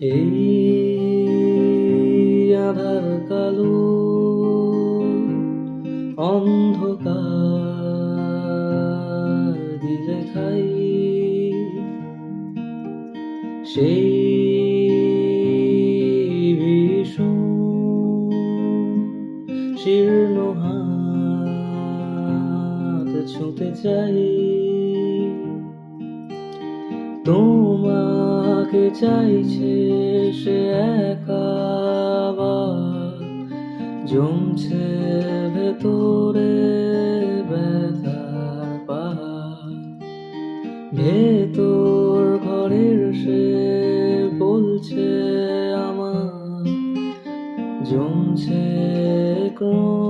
এই আধার কালো অন্ধকার দিলে খাই। সেই ভীষণ ছুঁতে চাই। তোমাকে চাইছে সে একা জমছে ভেতরে ভেতর ঘরের সে বলছে আমার। জমছে ক্রমে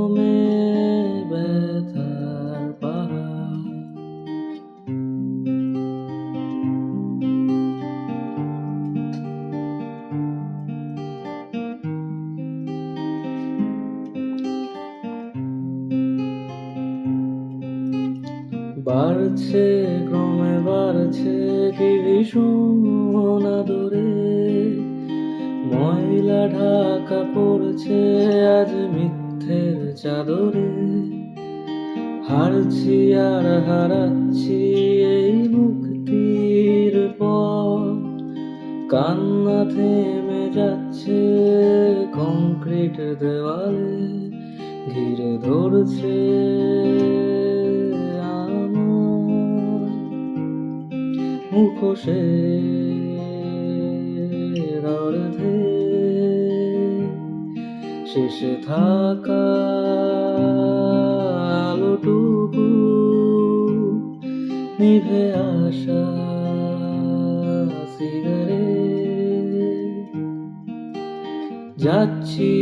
বাড়ছে, ক্রমে বাড়ছে কি ভীষণ আদরে। ময়লা ঢাকা পড়ছে, আজ মিথ্যের চাদরে। হারছি আর হারাচ্ছি এই মুক্তির পর কান্না থেমে যাচ্ছে কংক্রিট দেওয়ালে, ঘিরে ধরছে মুখোশে অর্ধে শেষে থাকা আলোটুকু নিভে আসা সিগারেট যাচ্ছি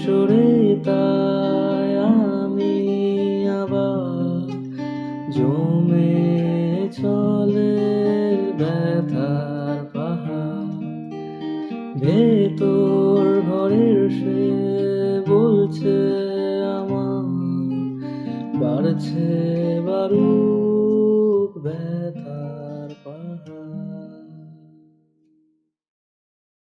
সরে তাই আমি আবার জমে চলে। ব্যথার পাহাড় ভেতর ঘরের সে বলছে আমার বাড়ছে বারুক ব্যথা।